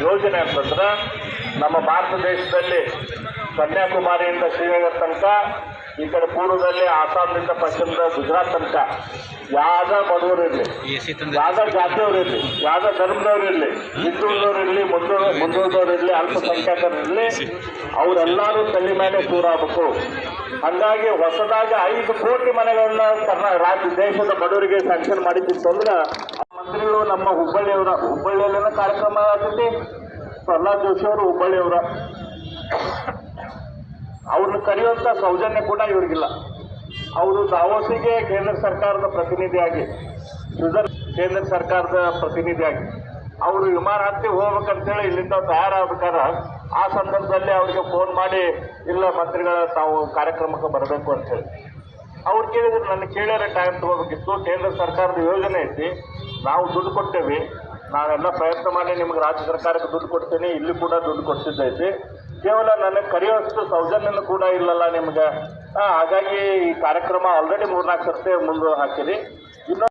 ಯೋಜನೆ ಅಂತಂದ್ರೆ ನಮ್ಮ ಭಾರತ ದೇಶದಲ್ಲಿ ಕನ್ಯಾಕುಮಾರಿಯಿಂದ ಶ್ರೀನಗರ ತನಕ ಈ ಕಡೆ ಪೂರ್ವದಲ್ಲಿ ಆಸಾಮ್ನಿಂದ ಪಶ್ಚಿಮದ ಗುಜರಾತ್ ತನಕ ಯಾವ ಬಡವರು ಇರಲಿ ಯಾವ ಜಾತಿಯವ್ರು ಇರಲಿ ಯಾವ ಧರ್ಮದವ್ರು ಇರಲಿ ಹಿಂದುಳಿದವ್ರು ಇರಲಿ ಮುಂದು ಮುಂದುಳಿದವ್ರು ಇರಲಿ ಅಲ್ಪಸಂಖ್ಯಾತರು ಇರಲಿ ಅವರೆಲ್ಲರೂ ತಲೆ ಮೇಲೆ ದೂರಾಗಬೇಕು ಹಂಗಾಗಿ ಹೊಸದಾಗಿ ಐದು ಕೋಟಿ ಮನೆಗಳನ್ನ ಕರ್ನಾ ರಾಜ್ಯ ದೇಶದ ಬಡವರಿಗೆ ಸ್ಯಾಂಕ್ಷನ್ ಮಾಡಿದ್ದಿತ್ತಂದ್ರೆ ಮಂತ್ರಿಗಳು ನಮ್ಮ ಹುಬ್ಬಳ್ಳಿಯವರ ಹುಬ್ಬಳ್ಳಿಯಲ್ಲಿನ ಕಾರ್ಯಕ್ರಮ ಆಗ್ತೈತಿ. ಪ್ರಹ್ಲಾದ್ ಜೋಶಿ ಅವರು ಹುಬ್ಬಳ್ಳಿಯವರ. ಅವ್ರನ್ನ ಕರೆಯುವಂಥ ಸೌಜನ್ಯ ಕೂಡ ಇವ್ರಿಗಿಲ್ಲ. ಅವರು ದಾವೋಸಿಗೆ ಕೇಂದ್ರ ಸರ್ಕಾರದ ಪ್ರತಿನಿಧಿಯಾಗಿ ಸ್ವಿಜರ್ ಕೇಂದ್ರ ಸರ್ಕಾರದ ಪ್ರತಿನಿಧಿಯಾಗಿ, ಅವರು ವಿಮಾನ ಹತ್ತಿ ಹೋಗ್ಬೇಕಂತೇಳಿ ಇಲ್ಲಿಂದ ತಯಾರಾಗಬೇಕಾರ ಆ ಸಂದರ್ಭದಲ್ಲಿ ಅವರಿಗೆ ಫೋನ್ ಮಾಡಿ, ಇಲ್ಲ ಮಂತ್ರಿಗಳ ತಾವು ಕಾರ್ಯಕ್ರಮಕ್ಕೆ ಬರಬೇಕು ಅಂತೇಳಿ. ಅವ್ರು ಕೇಳಿದ್ರು, ನನ್ನ ಕೇಳಿದ್ರೆ ಟೈಮ್ ತಗೋಬೇಕಿತ್ತು. ಕೇಂದ್ರ ಸರ್ಕಾರದ ಯೋಜನೆ ಐತಿ. ನಾವು ದುಡ್ಡು ಕೊಟ್ಟೇವಿ. ನಾವೆಲ್ಲ ಪ್ರಯತ್ನ ಮಾಡಿ ನಿಮ್ಗೆ ರಾಜ್ಯ ಸರ್ಕಾರಕ್ಕೆ ದುಡ್ಡು ಕೊಡ್ತೀನಿ. ಇಲ್ಲಿ ಕೂಡ ದುಡ್ಡು ಕೊಡ್ತಿದ್ದೈತಿ. ಕೇವಲ ನನಗೆ ಕರೆಯುವಷ್ಟು ಸೌಜನ್ಯನೂ ಕೂಡ ಇಲ್ಲಲ್ಲ ನಿಮ್ಗೆ. ಹಾಗಾಗಿ ಈ ಕಾರ್ಯಕ್ರಮ ಆಲ್ರೆಡಿ ಮೂರ್ನಾಲ್ಕು ಸರ್ತಿ ಮುಂದೆ ಹಾಕಿರಿ. ಇನ್ನೊಂದು